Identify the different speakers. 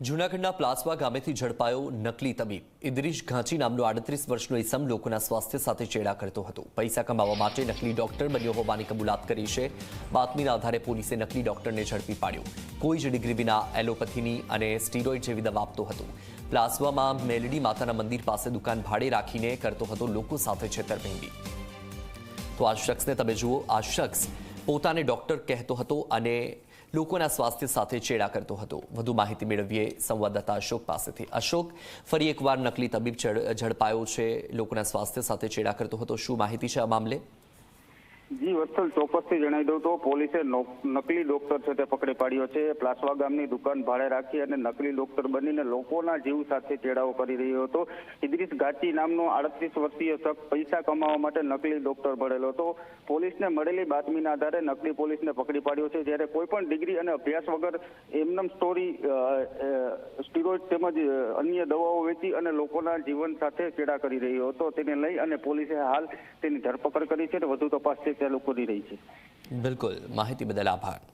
Speaker 1: જૂનાગઢના પ્લાસવા ગામેથી ઝડપાયો નકલી તબીબ. ઇદ્રીશ ઘાંચી નામનો આડત્રીસ વર્ષનો ઇસમ લોકોના સ્વાસ્થ્ય સાથે ચેડા કરતો હતો. પૈસા કમાવા માટે નકલી ડોક્ટર બન્યો હોવાની કબૂલાત કરી છે. બાતમીના આધારે પોલીસે નકલી ડોક્ટરને ઝડપી પાડ્યો. કોઈ જ ડિગ્રી વિના એલોપેથીની અને સ્ટીરોઇડ જેવી દવા આપતો હતો. પ્લાસવામાં મેલડી માતાના મંદિર પાસે દુકાન ભાડે રાખીને કરતો હતો લોકો સાથે છેતરપિંડી. તો આ શખ્સને તમે જુઓ, આ શખ્સ પોતાને ડોક્ટર કહેતો હતો અને લોકોના સ્વાસ્થ્ય સાથે ચેડા કરતો હતો. વધુ માહિતી મેળવીએ સંવાદદાતા અશોક પાસેથી. અશોક, ફરી એકવાર નકલી તબીબ ઝડપાયો છે. લોકોના સ્વાસ્થ્ય સાથે ચેડા કરતો હતો. શું માહિતી છે આ મામલે?
Speaker 2: જી, વત્સલ ચોક્કસથી જણાવી દઉં તો પોલીસે નકલી ડોક્ટર છે તે પકડી પાડ્યો છે. પ્લાસવા ગામની દુકાન ભાડે રાખી અને નકલી ડોક્ટર બનીને લોકોના જીવ સાથે ચેડાવો કરી રહ્યો હતો. ઇદ્રીસ ગાચી નામનો આડત્રીસ વર્ષીય શખ્સ પૈસા કમાવા માટે નકલી ડોક્ટર ભરેલો હતો. પોલીસને મળેલી બાતમીના આધારે નકલી પોલીસને પકડી પાડ્યો છે. જ્યારે કોઈ પણ ડિગ્રી અને અભ્યાસ વગર એમનમ સ્ટોરી સ્ટીરોઇડ તેમજ અન્ય દવાઓ વેચી અને લોકોના જીવન સાથે ચેડા કરી રહ્યો હતો. તેને લઈ અને પોલીસે હાલ તેની ધરપકડ કરી છે અને વધુ તપાસ છે ચાલુ કરી રહી છે.
Speaker 1: બિલકુલ. માહિતી બદલ આભાર.